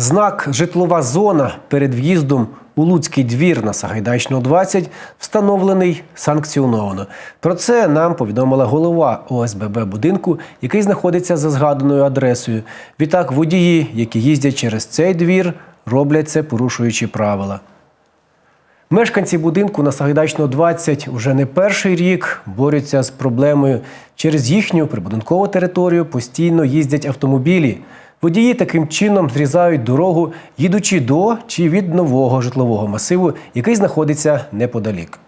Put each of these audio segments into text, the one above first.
Знак житлова зона перед в'їздом у Луцький двір на Сагайдачного 20 встановлений санкціоновано. Про це нам повідомила голова ОСББ будинку, який знаходиться за згаданою адресою. Відтак, водії, які їздять через цей двір, роблять це порушуючи правила. Мешканці будинку на Сагайдачного 20 вже не перший рік борються з проблемою. Через їхню прибудинкову територію постійно їздять автомобілі. Водії таким чином зрізають дорогу, їдучи до чи від нового житлового масиву, який знаходиться неподалік.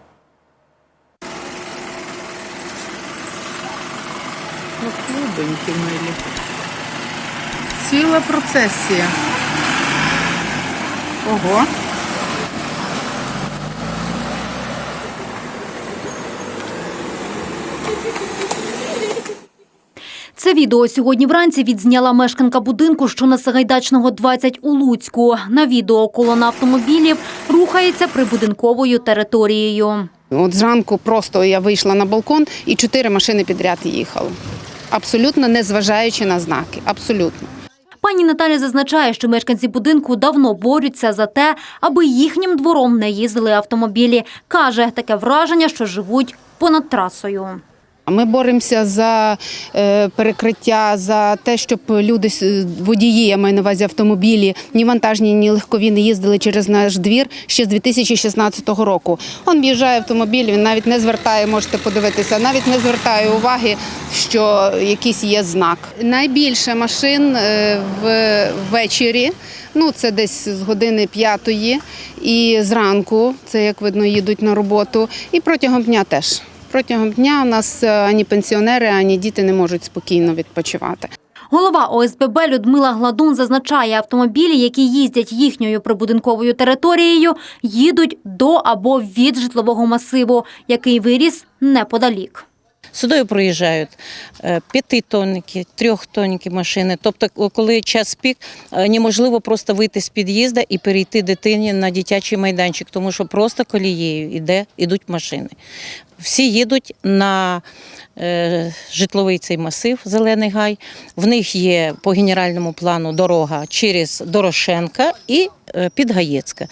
Ціла процесія. Ого. Відео сьогодні вранці відзняла мешканка будинку, що на Сагайдачного 20 у Луцьку. На відео колона автомобілів рухається прибудинковою територією. От зранку просто я вийшла на балкон і чотири машини підряд їхали. Абсолютно не зважаючи на знаки. Абсолютно. Пані Наталя зазначає, що мешканці будинку давно борються за те, аби їхнім двором не їздили автомобілі. Каже, таке враження, що живуть понад трасою. Ми боремося за е, перекриття, за те, щоб люди, водії, я маю на увазі автомобілі, ні вантажні, ні легкові не їздили через наш двір ще з 2016 року. Он в'їжджає автомобіль, він навіть не звертає, можете подивитися, навіть не звертає уваги, що якийсь є знак. Найбільше машин е, ввечері. Ну, це десь з години п'ятої і зранку, це як видно, їдуть на роботу, і протягом дня теж. Протягом дня у нас е, ані пенсіонери, ані діти не можуть спокійно відпочивати. Голова ОСББ Людмила Гладун зазначає, автомобілі, які їздять їхньою прибудинковою територією, їдуть до або від житлового масиву, який виріс неподалік. Сюди проїжджають е, п'ятитонники, трьохтонники машини. Тобто, коли час пік, е, неможливо просто вийти з під'їзду і перейти дитині на дитячий майданчик, тому що просто колією іде, ідуть машини. Всі їдуть на е, житловий цей масив, зелений гай. В них є по генеральному плану дорога через Дорошенка і Підгаєцька.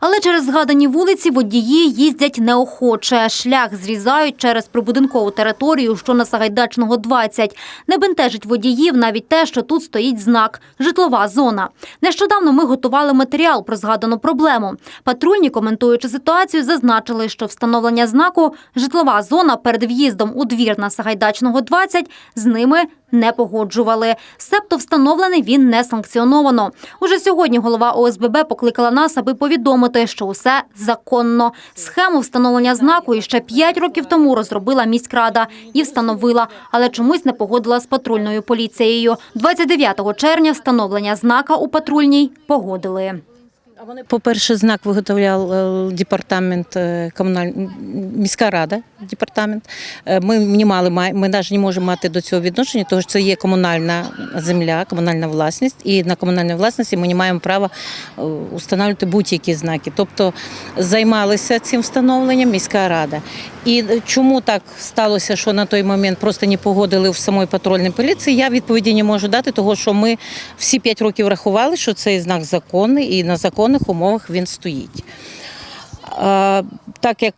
Але через згадані вулиці водії їздять неохоче. Шлях зрізають через прибудинкову територію, що на Сагайдачного 20. Не бентежить водіїв навіть те, що тут стоїть знак «Житлова зона». Нещодавно ми готували матеріал про згадану проблему. Патрульні, коментуючи ситуацію, зазначили, що встановлення знаку «Житлова зона» перед в'їздом у двір на Сагайдачного 20 з ними не погоджували. Себто встановлений він не санкціоновано. Уже сьогодні голова ОСББ покликала нас, аби повідомити, що усе законно. Схему встановлення знаку іще 5 років тому розробила міськрада і встановила, але чомусь не погодила з патрульною поліцією. 29 червня встановлення знака у патрульній погодили. По-перше, знак виготовляв е, департамент е, комуналь... міська рада. Департамент. Е, Ми не мали ма- ми навіть не можемо мати до цього відношення, тому що це є комунальна земля, комунальна власність, і на комунальній власності ми не маємо права встановлювати будь-які знаки. Тобто займалися цим встановленням міська рада. І чому так сталося, що на той момент просто не погодили в самої патрульній поліції? Я відповіді не можу дати, тому що ми всі п'ять років рахували, що цей знак законний і на законних умовах він стоїть. Так як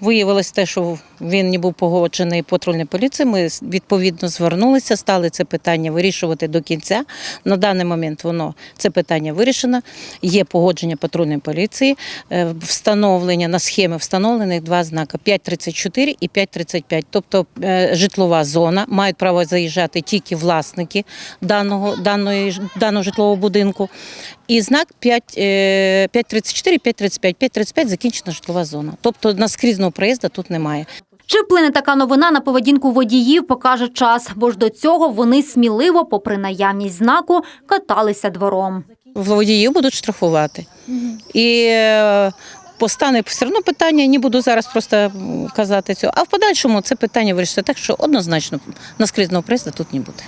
виявилось те, що він не був погоджений патрульною поліцією, ми відповідно звернулися, стали це питання вирішувати до кінця. На даний момент воно це питання вирішено. Є погодження патрульної поліції, е, встановлення на схемі встановлених два знаки 5.34 і 5.35. Тобто е, житлова зона мають право заїжджати тільки власники даного, даної, даного житлового будинку. І знак 5, е, 5.34, 5.35, 5.35 закінчена житлова зона. Тобто наскрізного проїзду тут немає. Чи вплине така новина на поведінку водіїв, покаже час, бо ж до цього вони сміливо, попри наявність знаку, каталися двором. Водіїв будуть штрафувати. І е, постане все одно питання, не буду зараз просто казати цього. А в подальшому це питання вирішиться так, що однозначно наскрізного приїзду тут не буде.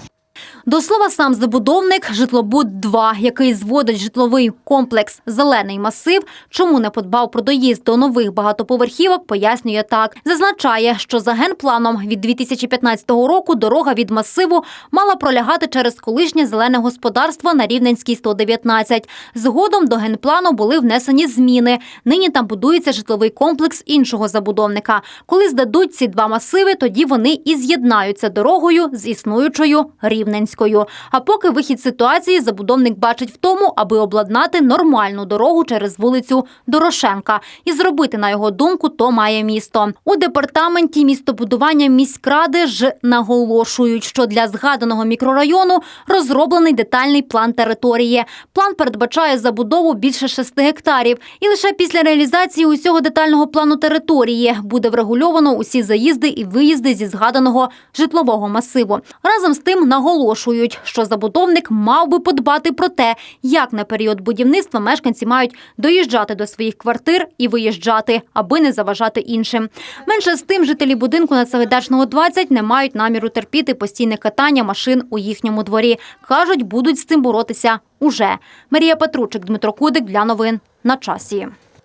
До слова, сам забудовник Житлобуд-2, який зводить житловий комплекс Зелений масив, чому не подбав про доїзд до нових багатоповерхівок, пояснює так. Зазначає, що за генпланом від 2015 року дорога від масиву мала пролягати через колишнє зелене господарство на Рівненській 119. Згодом до генплану були внесені зміни. Нині там будується житловий комплекс іншого забудовника. Коли здадуть ці два масиви, тоді вони і з'єднаються дорогою з існуючою Рівненською. А поки вихід ситуації забудовник бачить в тому, аби обладнати нормальну дорогу через вулицю Дорошенка. І зробити, на його думку, то має місто. У департаменті містобудування міськради ж наголошують, що для згаданого мікрорайону розроблений детальний план території. План передбачає забудову більше 6 гектарів. І лише після реалізації усього детального плану території буде врегульовано усі заїзди і виїзди зі згаданого житлового масиву. Разом з тим наголошують, що забудовник мав би подбати про те, як на період будівництва мешканці мають доїжджати до своїх квартир і виїжджати, аби не заважати іншим. Менше з тим, жителі будинку на Сагайдачного 20 не мають наміру терпіти постійне катання машин у їхньому дворі. кажуть, будуть з цим боротися уже. Марія Петручик, Дмитро Кудик для новин на часі.